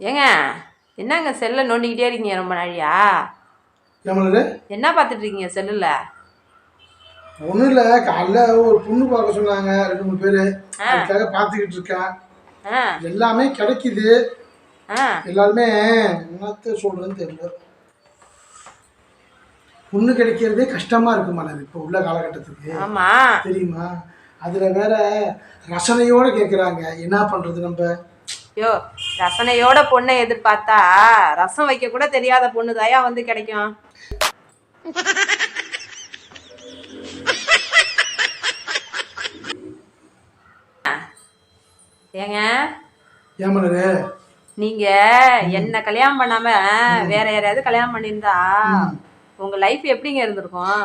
ஏங்க என்னங்க செல்லை நோண்டிக்கிட்டே இருக்கீங்க ரொம்ப நாழியா? என்ன பார்த்துட்டு இருக்கீங்க செல்லில்? ஒன்றும் இல்லை காலைல ஒரு பொண்ணு பார்க்க சொன்னாங்க ரெண்டு மூணு பேர். அதுக்காக பார்த்துக்கிட்டு இருக்கேன். எல்லாமே கிடைக்குது. எல்லாருமே என்னத்த சொல்றதுன்னு தெரியல. பொண்ணு கிடைக்கிறதே கஷ்டமா இருக்கு மலர் இப்போ உள்ள காலகட்டத்துக்கு. தெரியுமா? அதுல வேற ரசனையோட கேட்குறாங்க என்ன பண்றது நம்ம? யோ ரசனையோட பொண்ணை எதிர்பார்த்தா ரசம் வைக்க கூட தெரியாத பொண்ணு தாயா வந்து கிடைக்கும்? ஏங்க நீங்க என்ன கல்யாணம் பண்ணாம வேற யாரையாவது கல்யாணம் பண்ணியிருந்தா உங்க லைஃப் எப்படிங்க இருந்திருக்கும்?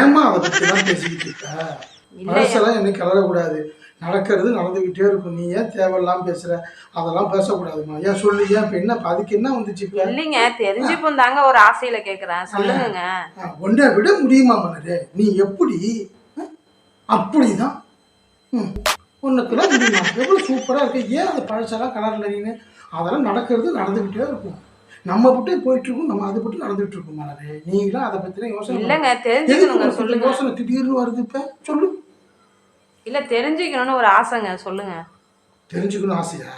ஏமா தான் பேசிக்கிட்டு இருக்க? மனசெல்லாம் என்னை கிளறக்கூடாது நடக்கிறது நடந்துக்கிட்டே இருக்கும். நீ ஏன் தேவையில்லாம பேசுற? அதெல்லாம் பேசக்கூடாதுமா ஏன் சொல்லு? ஏன் இப்போ என்ன? அதுக்கு என்ன வந்துச்சு இப்போ? இல்லைங்க தெரிஞ்சுப்பும் தாங்க ஒரு ஆசையில கேக்குறேன். சொல்லுங்க ஒன்றை விட முடியுமா மலரு நீ எப்படி? அப்படிதான். ஒன்றுக்குலாம் முடியுமா? எவ்வளோ சூப்பராக இருக்கு. ஏன் அந்த பழசெல்லாம் கலரில் நீனு? அதெல்லாம் நடக்கிறது நடந்துக்கிட்டே இருக்கும். நம்ம விட்டு போயிட்டு இருக்கோம் நம்ம அதை விட்டு நடந்துகிட்டு இருக்கோம் மலரு நீங்களும் அதை பற்றின யோசனை. இல்லங்க தெரிஞ்சுக்கணுங்க இந்த சொல்லுங்க. யோசனை? திடீர்னு வருது இப்போ? சொல்லு. இல்ல தெரிஞ்சுக்கணும்னு ஒரு ஆசைங்க. சொல்லுங்க. தெரிஞ்சுக்கணும் ஆசையா?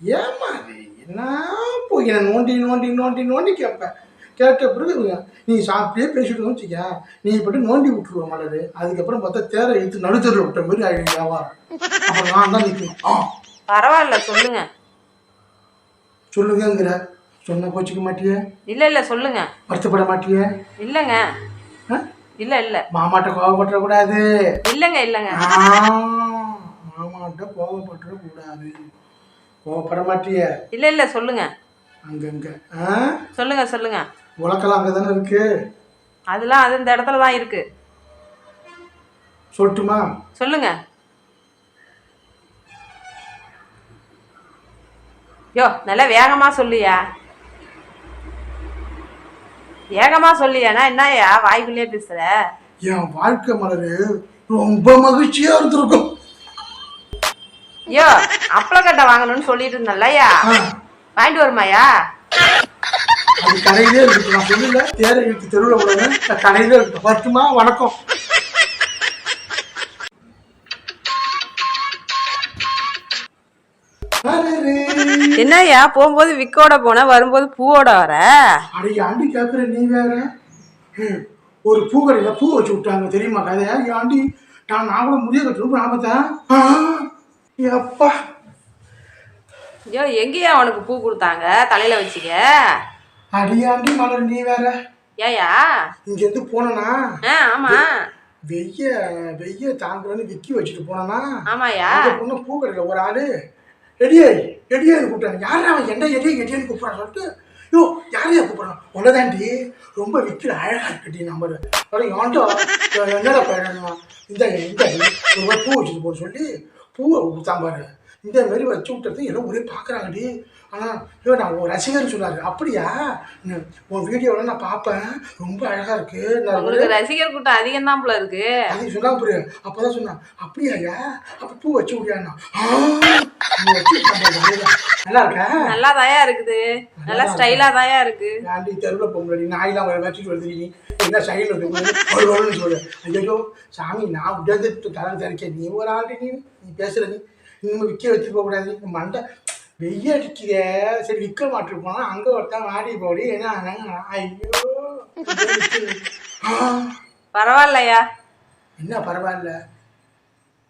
ஏமா என்ன போய் என்ன நோண்டி நோண்டி நோண்டி நோண்டி கேட்பேன். கேட்ட பிறகு நீ சாப்பிட்டே பேசிட்டு வச்சுக்க நீ இப்படி நோண்டி விட்டுருவ மலரு. அதுக்கப்புறம் பார்த்தா தேரை எடுத்து நடுத்தரில் விட்ட மாதிரி ஆகிடும் வியாபாரம். அப்புறம் நான் தான் நிற்கணும் பரவாயில்ல சொல்லுங்க. சொல்லுங்கங்கிற. சொன்ன கோச்சிக்க மாட்டியே? இல்ல இல்ல சொல்லுங்க. வருத்தப்பட மாட்டியே? இல்லங்க? இல்ல இல்ல. மாமாட்ட கோவப்பட்டுறக்கூடாது. இல்லங்க இல்லங்க. ஆ, மாமாட்ட கோவப்பட்டுறக்கூடாது. கோவப்பட மாட்டியே இல்ல இல்ல சொல்லுங்க. அங்கங்க சொல்லுங்க சொல்லுங்க. உலக்கெல்லாம் அங்கே தானே இருக்கு? அதெல்லாம் அது இந்த இடத்துல தான் இருக்கு. சொல்லட்டுமா? சொல்லுங்க. யோ நல்லா வேகமா சொல்லியா. வேகமா சொல்லியானா என்னய்யா வாய்க்குள்ளேயே பேசுற? என் வாழ்க்கை மலரு ரொம்ப மகிழ்ச்சியா இருந்திருக்கும். யோ அப்பளக்கட்டை வாங்கணும்னு சொல்லிட்டு இருந்தல்லையா வாங்கிட்டு வருமாயா அது கடையிலே இருக்கு. நான் சொல்லல. தேரை இழுத்து தெருவில் விடுவேன் கடையிலே இருக்கு. பட்டுமா வணக்கம். என்னய்யா போகும்போது விக்கோட போன வரும்போது பூவோட வர? அட கேட்குற நீ வேற? ஒரு பூக்கடையில் பூ வச்சு விட்டாங்க தெரியுமா கதையா ஆண்டி நான் நான் கூட முடிய கட்டணும் எப்பா. ஐயோ எங்கேயா உனக்கு பூ கொடுத்தாங்க தலையில வச்சுக்க? அடியாண்டி மலர் நீ வேற? ஏயா இங்கேருந்து போனனா? ஆ ஆமா. வெய்ய வெய்ய தாங்கலன்னு விக்கி வச்சுட்டு போனனா? ஆமாயா பொண்ணு பூக்கடையில் ஒரு ஆளு. ரெடியாய் ரெடியாய் கூப்பிட்டாங்க. யாரா அவன் என்ன எடியை எடியான்னு கூப்பிட்றான் சொல்லிட்டு யோ யாரையா கூப்பிட்றான்? உன்னதாண்டி ரொம்ப விற்கிற அழகா இருக்குடி நம்பர் அப்புறம் ஏன்டா? என்னடா பையன்? இந்த இந்த ஒரு மாதிரி பூ வச்சுட்டு போக சொல்லி பூவை கொடுத்தான் பாரு. இந்த மாதிரி வச்சு விட்டது எல்லாம் ஒரே பார்க்குறாங்கடி ஆனால் ஐயோ நான் ஒரு ரசிகர்னு சொன்னார். அப்படியா? உன் வீடியோவில் நான் பார்ப்பேன் ரொம்ப அழகாக இருக்கு. நான் ரசிகர் கூட்டம் அதிகம் தான் போல இருக்கு. அது சொன்னா புரிய அப்பதான் சொன்னான் அப்படியாயா அப்ப பூ வச்சு விடியாண்ணா நல்லா இருக்கா நல்லா தாயா இருக்குது. நல்லா ஸ்டைலா தாயா இருக்கு. ஆண்டி தெருவில் முடியாது. நாயெல்லாம் வர வச்சுட்டு நீ என்ன வந்து வரும்னு சொல்லு ஐயோ சாமி நான் உடந்துட்டு தரம் தரிக்க நீ ஒரு ஆண்டு நீ நீ பேசுற நீ. இன்னும் விற்க வச்சுட்டு போகக்கூடாது இந்த மண்டை வெய்ய அடிக்கிற சரி விற்க மாட்டு போனா அங்கே ஒருத்தன் மாடி போடி. என்ன? ஐயோ பரவாயில்லையா? என்ன பரவாயில்ல?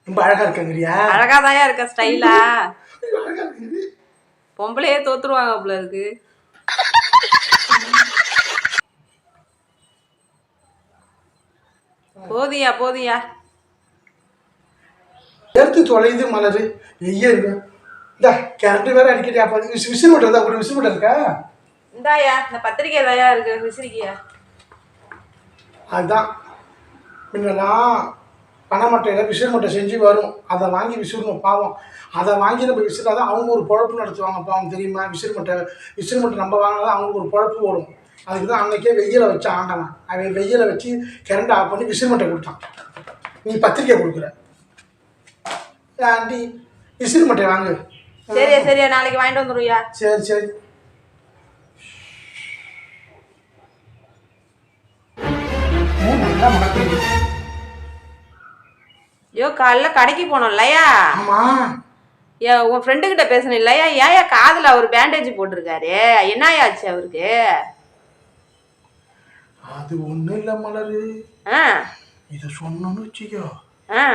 ரொம்ப அழகா இருக்கங்கிறியா அழகா தாயா இருக்க ஸ்டைலா? பொம்பளையே தோத்துருவாங்க போல இருக்கு. போதியா போதியா. எடுத்து தொலைது மலரு வெய்ய இருக்கு. இந்த கரண்ட் வேற அடிக்கடி அப்போ விசில் மட்டும் ஒரு விசில் மட்டும் இருக்கா? இந்தாயா இந்த பத்திரிக்கை தாயா இருக்கு? விசிறிக்கியா? அதுதான் முன்னெல்லாம் பனைமட்டையில் விசில் மட்டை செஞ்சு வரும். அதை வாங்கி விசிறணும் பாவம். அதை வாங்கி நம்ம விசிறாதான் அவங்க ஒரு பொழப்பு நடத்துவாங்க பாவம் தெரியுமா? விசில் மட்டை விசில் மட்டை நம்ம வாங்கினா அவங்களுக்கு ஒரு பொழப்பு ஓடும். அதுக்கு தான் அன்னைக்கே வெயில வச்சு ஆண்டவன். அவன் வெயில வச்சு கரண்ட் ஆஃப் பண்ணி விசில் மட்டை கொடுத்தான். நீ பத்திரிக்கை கொடுக்குற. ஆண்டி விசில் மட்டை வாங்கு. சரியா சரியா நாளைக்கு வாங்கிட்டு வந்துருவியா? சரி சரி. நல்லா மணக்குது ஐயோ காலைல கடைக்கு போனோம் இல்லையா? ஏ உன் ஃப்ரெண்டு கிட்ட பேசணும் இல்லையா? ஏயா காதுல அவர் பேண்டேஜ் போட்டிருக்காரு? என்னயாச்சு அவருக்கு? அது ஒண்ணும் இல்ல மலரு. ஆ. இத சொன்னோன்னு வச்சுக்கோ.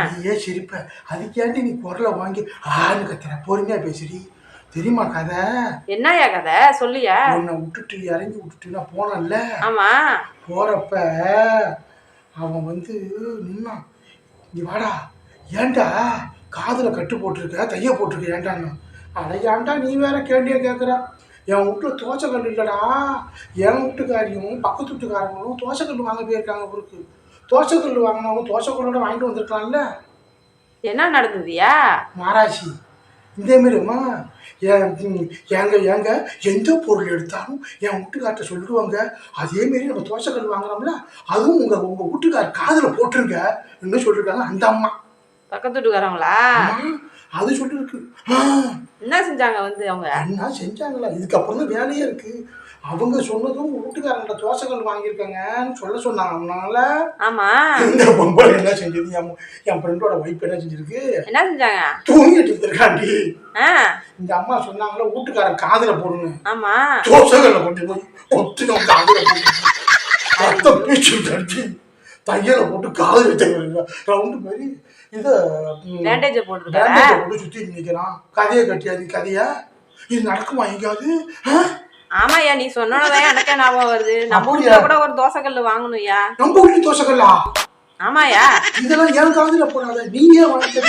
நீயே சிரிப்ப. அதுக்கேண்டி நீ குரலை வாங்கி ஆன்னு கத்துற? பொறுமையா பேசுறி தெரியுமா கதை? என்னயா கதை? சொல்லியா உன்னை விட்டுட்டு இறங்கி விட்டுட்டு நான் போனேன்ல ஆமா. போறப்ப அவன் வந்து நின்னான். இங்க வாடா. ஏன்டா காதுல கட்டு போட்டிருக்க தைய போட்டிருக்க ஏன்டான்னு அட ஏன்டா நீ வேற கேள்வியை கேட்குற என் வீட்டுல தோசைக்கல் இல்லடா. என் வீட்டுக்காரியும் பக்கத்து வீட்டுக்காரங்களும் தோசைக்கல் வாங்க போயிருக்காங்க ஊருக்கு. தோசைக்கல் வாங்கினவங்க தோசைக்கல்லோட வாங்கிட்டு வந்திருக்கலாம்ல. என்ன நடந்ததுயா மாராசி. இதே மாதிரிம்மா என் ம், ஏங்க ஏங்க எந்த பொருள் எடுத்தாலும் என் வீட்டுக்கார்ட்ட சொல்லிடுவாங்க அதே மாரி நம்ம தோசைக்கல் வாங்குறோம்ல அதுவும் உங்க உங்க வீட்டுக்கார் காதுல போட்டுருங்க என்ன சொல்லிருக்காங்க அந்த அம்மா. பக்கத்து வீட்டுக்காரங்களா அது சொல்லிருக்கு. ஆ, என்ன செஞ்சாங்க வந்து அவங்க? என்ன செஞ்சாங்களா? இதுக்கப்புறம் தான் வேலையே இருக்கு. அவங்க சொன்னதும் உங்க வீட்டுக்காரங்க தோசைக்கல் வாங்கியிருக்காங்கன்னு சொல்ல சொன்னாங்க. அதனால ஆமா. இந்த பொம்பளை என்ன செஞ்சது? என் என் ஃப்ரெண்டோட ஒய்ஃப் என்ன செஞ்சிருக்கு? என்ன செஞ்சாங்க? தூங்கிட்டு இருந்திருக்காண்டி. ஆ. இந்த அம்மா சொன்னாங்களே வீட்டுக்காரன் காதுல போடுங்க ஆமா. தோசைகளை கொண்டு போய் ஒத்துணும் காதுல போட்டு ரத்தம் பீச்சு தட்டி தையலை போட்டு காது வச்சுருக்காங்க ரவுண்டு மாதிரி இதை பேண்டேஜ் பேண்டேஜை போட்டு சுற்றி நிற்கிறான் கதையை கட்டியாது கதையா? இது நடக்குமா எங்கேயாவது? ஆமாய்யா நீ சொன்னதான் எனக்கே ஞாபகம் வருது. நம்ம? வீட்டுல கூட ஒரு தோசைக்கல்லு வாங்கணும்யா. நம்ம வீட்டு தோசைகளா ஆமாயா இதெல்லாம் ஏன் காதுல போடாத? நீ ஏன் வளர்த்த